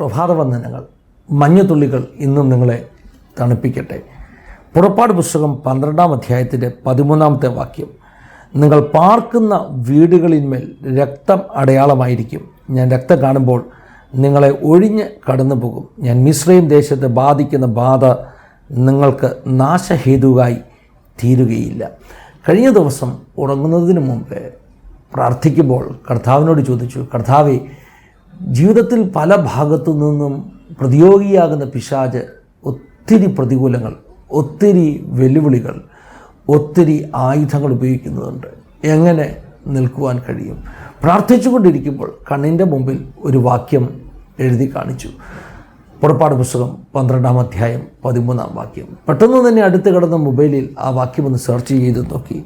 പ്രഭാതവന്ദനങ്ങൾ മഞ്ഞുതുള്ളികൾ ഇന്നും നിങ്ങളെ തണുപ്പിക്കട്ടെ. പുറപ്പാട് പുസ്തകം പന്ത്രണ്ടാം അധ്യായത്തിന്റെ പതിമൂന്നാമത്തെ വാക്യം നിങ്ങൾ പാർക്കുന്ന വീടുകളിന്മേൽ രക്തം അടയാളമായിരിക്കും. ഞാൻ രക്തം കാണുമ്പോൾ നിങ്ങളെ ഒഴിഞ്ഞ് കടന്നു പോകും ഞാൻ മിശ്രയും ദേശത്തെ ബാധിക്കുന്ന ബാധ നിങ്ങൾക്ക് നാശഹേതുവായി തീരുകയില്ല. കഴിഞ്ഞ ദിവസം ഉറങ്ങുന്നതിന് മുമ്പ് പ്രാർത്ഥിക്കുമ്പോൾ കർത്താവിനോട് ചോദിച്ചു കർത്താവെ ജീവിതത്തിൽ പല ഭാഗത്തു നിന്നും പ്രതിയോഗിയാകുന്ന പിശാജ് ഒത്തിരി പ്രതികൂലങ്ങൾ ഒത്തിരി വെല്ലുവിളികൾ ഒത്തിരി ആയുധങ്ങൾ ഉപയോഗിക്കുന്നുണ്ട് എങ്ങനെ നിൽക്കുവാൻ കഴിയും? പ്രാർത്ഥിച്ചുകൊണ്ടിരിക്കുമ്പോൾ കണ്ണിന്റെ മുമ്പിൽ ഒരു വാക്യം എഴുതി കാണിച്ചു. പുറപ്പാട് പുസ്തകം പന്ത്രണ്ടാം അധ്യായം പതിമൂന്നാം വാക്യം. പെട്ടെന്ന് തന്നെ അടുത്ത് കിടന്ന മൊബൈലിൽ ആ വാക്യം ഒന്ന് സെർച്ച് ചെയ്ത് നോക്കി.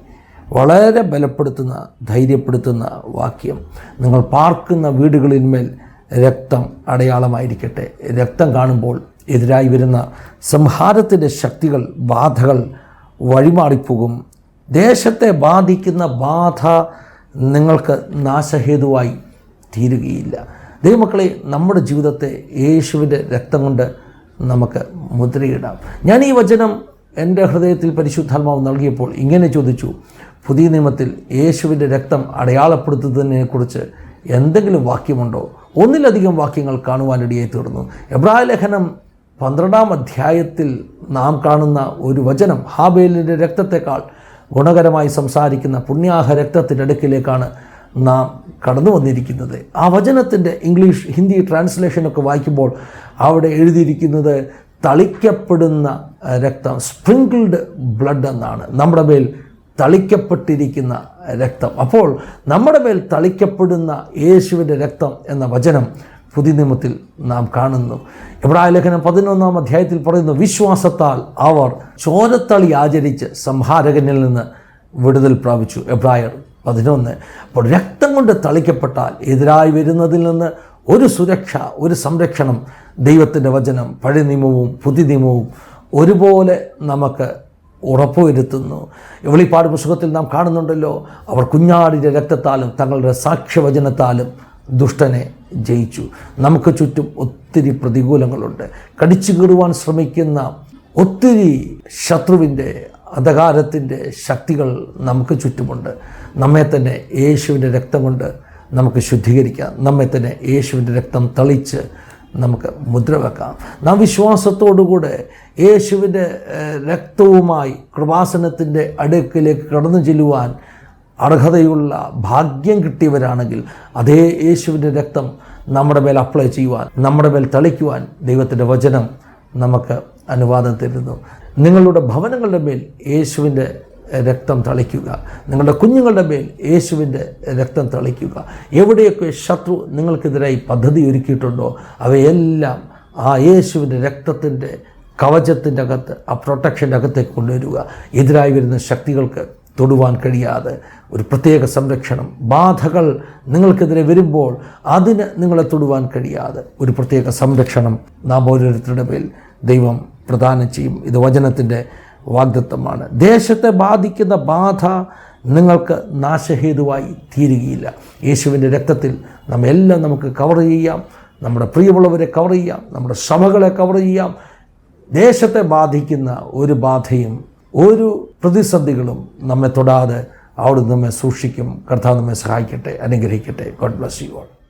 വളരെ ബലപ്പെടുത്തുന്ന ധൈര്യപ്പെടുത്തുന്ന വാക്യം. നിങ്ങൾ പാർക്കുന്ന വീടുകളിന്മേൽ രക്തം അടയാളമായിരിക്കട്ടെ. രക്തം കാണുമ്പോൾ എതിരായി വരുന്ന സംഹാരത്തിന്റെ ശക്തികൾ ബാധകൾ വഴിമാറിപ്പോകും. ദേശത്തെ ബാധിക്കുന്ന ബാധ നിങ്ങൾക്ക് നാശഹേതുവായി തീരുകയില്ല. ദൈവമക്കളെ നമ്മുടെ ജീവിതത്തെ യേശുവിന്റെ രക്തം കൊണ്ട് നമുക്ക് മുദ്രയിടാം. ഞാൻ ഈ വചനം എന്റെ ഹൃദയത്തിൽ പരിശുദ്ധാത്മാവ് നൽകിയപ്പോൾ ഇങ്ങനെ ചോദിച്ചു പുതിയ നിയമത്തിൽ യേശുവിന്റെ രക്തം അടയാളപ്പെടുത്തുന്നതിനെക്കുറിച്ച് എന്തെങ്കിലും വാക്യമുണ്ടോ? ഒന്നിലധികം വാക്യങ്ങൾ കാണുവാനിടയായി തീർന്നു. എബ്രായ ലേഖനം പന്ത്രണ്ടാം അധ്യായത്തിൽ നാം കാണുന്ന ഒരു വചനം ഹാബേലിന്റെ രക്തത്തെക്കാൾ ഗുണകരമായി സംസാരിക്കുന്ന പുണ്യാഹ രക്തത്തിന്റെ അടുക്കിലേക്കാണ് നാം കടന്നു വന്നിരിക്കുന്നത്. ആ വചനത്തിന്റെ ഇംഗ്ലീഷ് ഹിന്ദി ട്രാൻസ്ലേഷനൊക്കെ വായിക്കുമ്പോൾ അവിടെ എഴുതിയിരിക്കുന്നത് തളിക്കപ്പെടുന്ന രക്തം സ്പ്രിങ്കിൾഡ് ബ്ലഡ് എന്നാണ്. നമ്മുടെ മേൽ തളിക്കപ്പെട്ടിരിക്കുന്ന രക്തം. അപ്പോൾ നമ്മുടെ മേൽ തളിക്കപ്പെടുന്ന യേശുവിന്റെ രക്തം എന്ന വചനം പുതിയ നിയമത്തിൽ നാം കാണുന്നു. എബ്രായ ലേഖനം പതിനൊന്നാം അധ്യായത്തിൽ പറയുന്നു വിശ്വാസത്താൽ അവർ ചോരത്തളി ആചരിച്ച് സംഹാരകനിൽ നിന്ന് വിടുതൽ പ്രാപിച്ചു. എബ്രായർ പതിനൊന്ന്. അപ്പോൾ രക്തം കൊണ്ട് തളിക്കപ്പെട്ടാൽ എതിരായി വരുന്നതിൽ നിന്ന് ഒരു സുരക്ഷ ഒരു സംരക്ഷണം ദൈവത്തിന്റെ വചനം പഴയ നിയമവും പുതിയ നിയമവും ഒരുപോലെ നമുക്ക് ഉറപ്പുവരുത്തുന്നു. വെളിപ്പാട് പുസ്തകത്തിൽ നാം കാണുന്നുണ്ടല്ലോ അവർ കുഞ്ഞാടിന്റെ രക്തത്താലും തങ്ങളുടെ സാക്ഷ്യവചനത്താലും ദുഷ്ടനെ ജയിച്ചു. നമുക്ക് ചുറ്റും ഒത്തിരി പ്രതികൂലങ്ങളുണ്ട്. കടിച്ചു കീറുവാൻ ശ്രമിക്കുന്ന ഒത്തിരി ശത്രുവിന്റെ അധകാരത്തിന്റെ ശക്തികൾ നമുക്ക് ചുറ്റുമുണ്ട്. നമ്മെ തന്നെ യേശുവിന്റെ രക്തം കൊണ്ട് നമുക്ക് ശുദ്ധീകരിക്കാം. നമ്മെ തന്നെ യേശുവിന്റെ രക്തം തളിച്ച് നമുക്ക് മുദ്ര വെക്കാം നാം വിശ്വാസത്തോടുകൂടെ യേശുവിന്റെ രക്തവുമായി കൃപാസനത്തിന്റെ അടുക്കിലേക്ക് കടന്നു ചെല്ലുവാൻ അർഹതയുള്ള ഭാഗ്യം കിട്ടിയവരാണെങ്കിൽ അതേ യേശുവിന്റെ രക്തം നമ്മുടെ മേൽ അപ്ലൈ ചെയ്യുവാൻ നമ്മുടെ മേൽ തളിക്കുവാൻ ദൈവത്തിന്റെ വചനം നമുക്ക് അനുവാദം തരുന്നു. നിങ്ങളുടെ ഭവനങ്ങളുടെ മേൽ യേശുവിന്റെ രക്തം തളിക്കുക. നിങ്ങളുടെ കുഞ്ഞുങ്ങളുടെ മേൽ യേശുവിന്റെ രക്തം തളിക്കുക. എവിടെയൊക്കെ ശത്രു നിങ്ങൾക്കെതിരായി പദ്ധതി ഒരുക്കിയിട്ടുണ്ടോ അവയെല്ലാം ആ യേശുവിന്റെ രക്തത്തിന്റെ കവചത്തിന്റെ അകത്ത് ആ പ്രൊട്ടക്ഷന്റെ അകത്തേക്ക് കൊണ്ടുവരിക. എതിരായി വരുന്ന ശക്തികൾക്ക് തൊടുവാൻ കഴിയാതെ ഒരു പ്രത്യേക സംരക്ഷണം ബാധകൾ നിങ്ങൾക്കെതിരെ വരുമ്പോൾ അതിന് നിങ്ങളെ തൊടുവാൻ കഴിയാതെ ഒരു പ്രത്യേക സംരക്ഷണം നാം ഓരോരുത്തരുടെ മേൽ ദൈവം പ്രദാനം ചെയ്യും. ഇത് വചനത്തിന്റെ വാഗ്ദത്വമാണ് ദേശത്തെ ബാധിക്കുന്ന ബാധ നിങ്ങൾക്ക് നാശഹേതുവായി തീരുകയില്ല. യേശുവിന്റെ രക്തത്തിൽ നമ്മെല്ലാം നമുക്ക് കവർ ചെയ്യാം. നമ്മുടെ പ്രിയമുള്ളവരെ കവർ ചെയ്യാം. നമ്മുടെ സഭകളെ കവർ ചെയ്യാം. ദേശത്തെ ബാധിക്കുന്ന ഒരു ബാധയും ഒരു പ്രതിസന്ധികളും നമ്മെ തൊടാതെ അവിടുന്ന് നമ്മെ സൂക്ഷിക്കും. കർത്താവ് നമ്മെ സഹായിക്കട്ടെ അനുഗ്രഹിക്കട്ടെ. God bless you all